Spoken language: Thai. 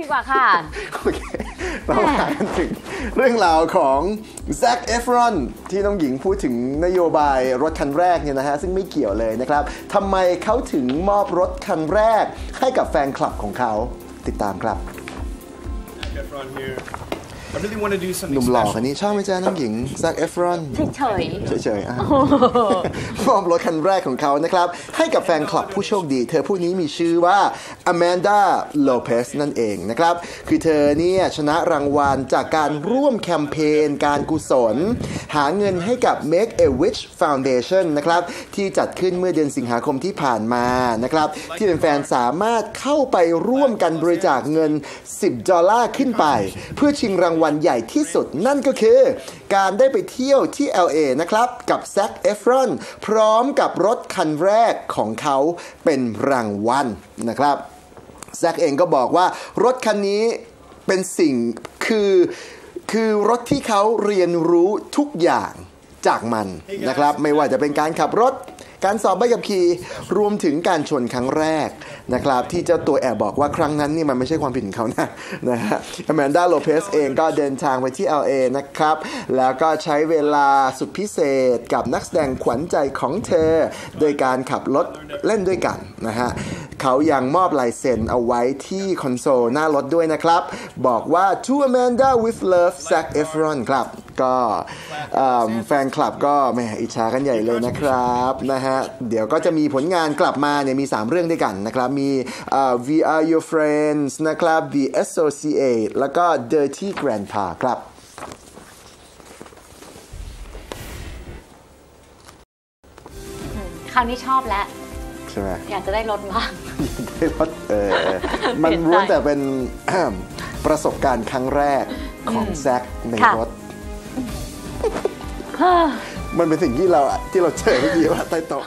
ดีกว่าค่ะ โอเค เรามากันถึงเรื่องราวของแซ c เอฟรอนที่น้องหญิงพูดถึงนโยบายรถคันแรกเนี่ยนะฮะ ซึ่งไม่เกี่ยวเลยนะครับทำไมเขาถึงมอบรถคันแรกให้กับแฟนคลับของเขาติดตามครับ Efron here. I really want to do ห something นุ่มหล่อ special. คนนี้ชอบไหมจ๊ะน้องหญิงแซ c เอฟรอน เฉยเฉยๆอะมอบรถคันแรกของเขานะครับ ให้กับแฟนคลับผู้โชคดี เธอผู้นี้มีชื่อว่า Amanda Lopez นั่นเองนะครับ คือเธอเนี่ยชนะรางวัลจากการร่วมแคมเปญการกุศล หาเงินให้กับ Make a Wish Foundation นะครับ ที่จัดขึ้นเมื่อเดือนสิงหาคมที่ผ่านมานะครับ ที่เป็นแฟนๆสามารถเข้าไปร่วมกันบริจาคเงิน 10 ดอลลาร์ขึ้นไป เพื่อชิงรางวัลวันใหญ่ที่สุดนั่นก็คือ การได้ไปเที่ยวที่ LA นะครับ กับแซ c เอฟรอนพร้อมกับรถคันแรกของเขาเป็นรางวัลนะครับแซกเองก็บอกว่ารถคันนี้เป็นสิ่งคือคือรถที่เขาเรียนรู้ทุกอย่างจากมันนะครับ ไม่ว่าจะเป็นการขับรถ การสอบใบขับขี่รวมถึงการชนครั้งแรกนะครับที่เจ้าตัวแอบบอกว่าครั้งนั้นนี่มันไม่ใช่ความผิดของเขานะนะฮะอแมนดาโลเปสเองก็เดินทางไปที่ LA นะครับ แล้วก็ใช้เวลาสุดพิเศษกับนักแสดงขวัญใจของเธอ โดยการขับรถเล่นด้วยกันนะฮะ เขายังมอบลายเซ็นเอาไว้ที่คอนโซลหน้ารถด้วยนะครับ บอกว่า To Amanda with love Zac Efron ครับ ก็แฟนคลับก็แหมอิจฉากันใหญ่เลยนะครับนะฮะเดี๋ยวก็จะมีผลงานกลับมาเนี่ยมี 3 เรื่องด้วยกันนะครับ มี We Are Your Friends นะครับ The Associate แล้วก็ Dirty Grandpa ครับคราวนี้ชอบแล้ว ใช่ไหมอยากจะได้รถบ้างได้รถเออมันเปลี่ยนใจล้วนแต่เป็นประสบการณ์ครั้งแรกของแซคในค่ะรถ มันเป็นสิ่งที่เราที่เราเจอเมื่อกี้ว่าใต้โต๊ะ